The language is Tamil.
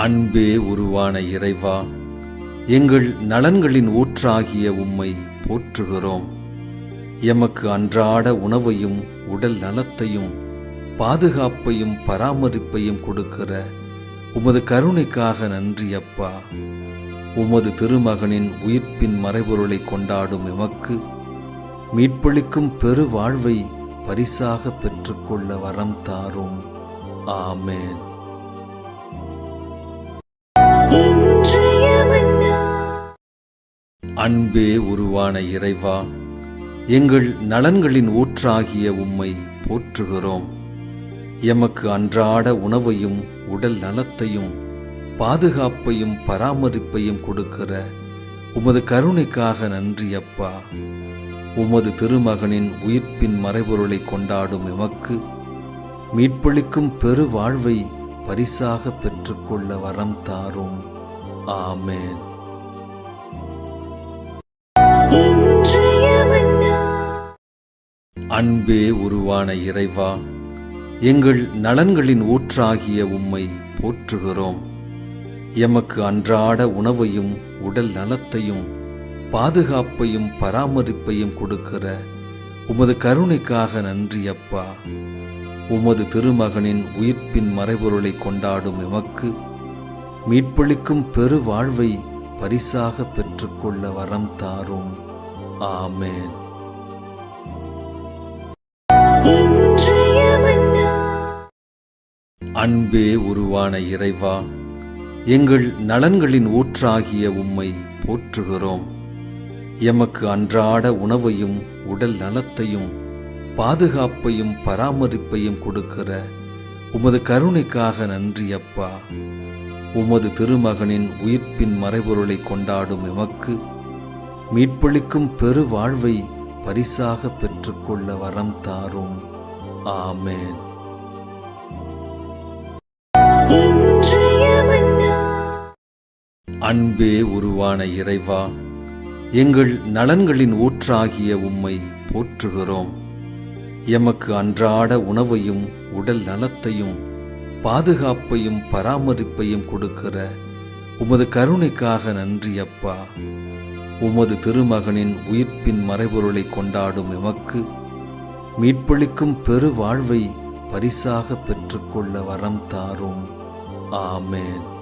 அன்பே உருவான இறைவா எங்கள் நலன்களின் ஊற்றாகிய உம்மை போற்றுகிறோம். எமக்கு அன்றாட உணவையும் உடல் நலத்தையும் பாதுகாப்பையும் பராமரிப்பையும் கொடுக்கிற உமது கருணைக்காக நன்றி அப்பா. உமது திருமகனின் உயிர்ப்பின் மறைபொருளை கொண்டாடும் எமக்கு மீட்பளிக்கும் பெரு வாழ்வை பரிசாக பெற்றுக்கொள்ள வரம் தாரும். ஆமேன். அன்பே உருவான இறைவா எங்கள் நலன்களின் ஊற்றாகிய உம்மை போற்றுகிறோம். எமக்கு அன்றாட உணவையும் உடல் நலத்தையும் பாதுகாப்பையும் பராமரிப்பையும் கொடுக்கிற உமது கருணைக்காக நன்றி அப்பா. உமது திருமகனின் உயிர்ப்பின் மறைபொருளை கொண்டாடும் எமக்கு மீட்பளிக்கும் பெரு வாழ்வை பரிசாக பெற்றுக்கொள்ள வரம் தாரும். ஆமேன். அன்பே உருவான இறைவா எங்கள் நலன்களின் ஊற்றாகிய உம்மை போற்றுகிறோம். எமக்கு அன்றாட உணவையும் உடல் நலத்தையும் பாதுகாப்பையும் பராமரிப்பையும் கொடுக்கிற உமது கருணைக்காக நன்றி அப்பா. உமது திருமகனின் உயிர்ப்பின் மறைபொருளை கொண்டாடும் எமக்கு மீட்பளிக்கும் பெரு வாழ்வை பரிசாக பெற்றுக்கொள்ள வரம் தாரும். ஆமேன். அன்பே உருவான இறைவா எங்கள் நலன்களின் ஊற்றாகிய உம்மை போற்றுகிறோம். எமக்கு அன்றாட உணவையும் உடல் நலத்தையும் பாதுகாப்பையும் பராமரிப்பையும் கொடுக்கிற உமது கருணைக்காக நன்றி அப்பா. உமது திருமகனின் உயிர்ப்பின் மறைபொருளை கொண்டாடும் எமக்கு மீட்பளிக்கும் பெரு வாழ்வை பரிசாக பெற்றுக்கொள்ள வரம் தாரும். ஆமேன். அன்பே உருவான இறைவா எங்கள் நலன்களின் ஊற்றாகிய உம்மை போற்றுகிறோம். எமக்கு அன்றாட உணவையும் உடல் நலத்தையும் பாதுகாப்பையும் பராமரிப்பையும் கொடுக்கிற உமது கருணைக்காக நன்றி அப்பா. உமது திருமகனின் உயிர்ப்பின் மறைபொருளை கொண்டாடும் எமக்கு மீட்பளிக்கும் பெரு வாழ்வை பரிசாக பெற்றுக்கொள்ள வரம் தாரும். ஆமேன்.